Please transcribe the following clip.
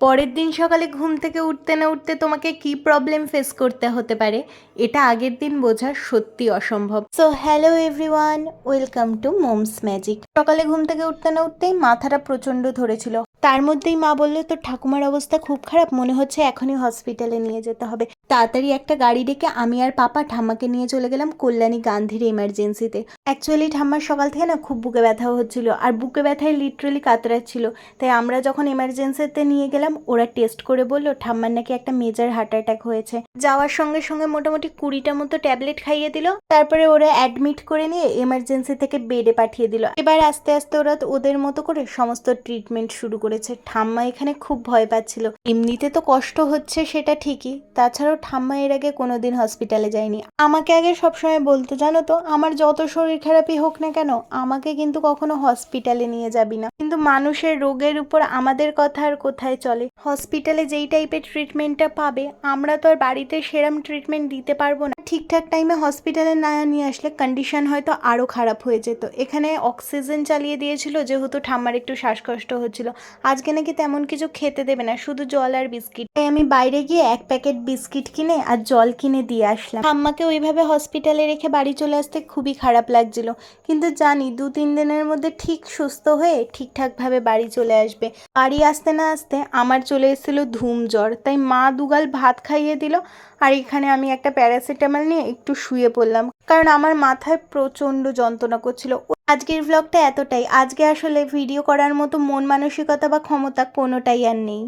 পরের দিন সকালে ঘুম থেকে উঠতে না উঠতে তোমাকে কি প্রবলেম ফেস করতে হতে পারে? এটা আগের দিন বোঝা সত্যি অসম্ভব। So hello everyone welcome to moms magic সকালে ঘুম থেকে উঠতে না উঠতেই মাথাটা প্রচণ্ড ধরেছিল। তার মধ্যেই মা বলল, তোর ঠাকুমার অবস্থা খুব খারাপ, মনে হচ্ছে এখনই হসপিটালে নিয়ে যেতে হবে। তাড়াতাড়ি একটা গাড়ি ডেকে আমি আর পাপা ঠাম্মাকে নিয়ে চলে গেলাম কল্যাণী গান্ধীর এমার্জেন্সিতে অ্যাকচুয়ালি ঠাম্মার সকাল থেকে না খুব বুকে ব্যথা হচ্ছিল আর বুকে ব্যথায় লিটারেলি কাতরাচ্ছিল। তাই আমরা যখন এমার্জেন্সিতে নিয়ে গেলাম, ওরা টেস্ট করে বলল, ঠাম্মার নাকি একটা মেজার হার্ট অ্যাটাক হয়েছে। যাওয়ার সঙ্গে সঙ্গে মোটামুটি কুড়িটা মতো ট্যাবলেট খাইয়ে দিল। তারপরে ওরা অ্যাডমিট করে নিয়ে এমার্জেন্সি থেকে বেডে পাঠিয়ে দিল। এবার আস্তে আস্তে ওরা ওদের মতো করে সমস্ত ট্রিটমেন্ট শুরু করেছে। ঠাম্মা এখানে খুব ভয় পাচ্ছিল। এমনিতে তো কষ্ট হচ্ছে, সেটা ঠিকই। তাছাড়াও ঠাম্মা এর আগে কোনোদিন হসপিটালে যায়নি। আমাকে আগে সবসময় বলতো, জানো তো, আমার যত শরীর খারাপই হোক না কেন, আমাকে কিন্তু কখনো হসপিটালে নিয়ে যাবি না। কিন্তু মানুষের রোগের উপর আমাদের কথা আর কোথায় চলে? হসপিটালে যেই টাইপের ট্রিটমেন্টটা পাবে, আমরা তো আর বাড়িতে সেরম ট্রিটমেন্ট দিতে পারব না। ঠিকঠাক টাইমে হসপিটালে না নিয়ে আসলে কন্ডিশন হয়তো আরও খারাপ হয়ে যেত। এখানে অক্সিজেন চালিয়ে দিয়েছিল, যেহেতু ঠাম্মার একটু শ্বাসকষ্ট হচ্ছিল। আজকে নাকি তেমন কিছু খেতে দেবে না, শুধু জল আর বিস্কিট। তাই আমি বাইরে গিয়ে এক প্যাকেট বিস্কিট কিনে আর জল কিনে দিয়ে আসলাম। আম্মাকে ওইভাবে হসপিটালে রেখে বাড়ি চলে আসতে খুবই খারাপ লাগছিল। কিন্তু জানি দু তিন দিনের মধ্যে ঠিক সুস্থ হয়ে ঠিকঠাকভাবে বাড়ি চলে আসবে। বাড়ি আসতে না আসতে আমার চলে এসেছিল ধুম জ্বর তাই মা দুগাল ভাত খাইয়ে দিল আর এখানে আমি একটা প্যারাসিটামল নিয়ে একটু শুয়ে পড়লাম। কারণ আমার মাথায় প্রচণ্ড যন্ত্রণা করছিল। আজকের ব্লগটা এতটাই। আজকে আসলে ভিডিও করার মতো মন মানসিকতা বা ক্ষমতা কোনোটাই আর নেই।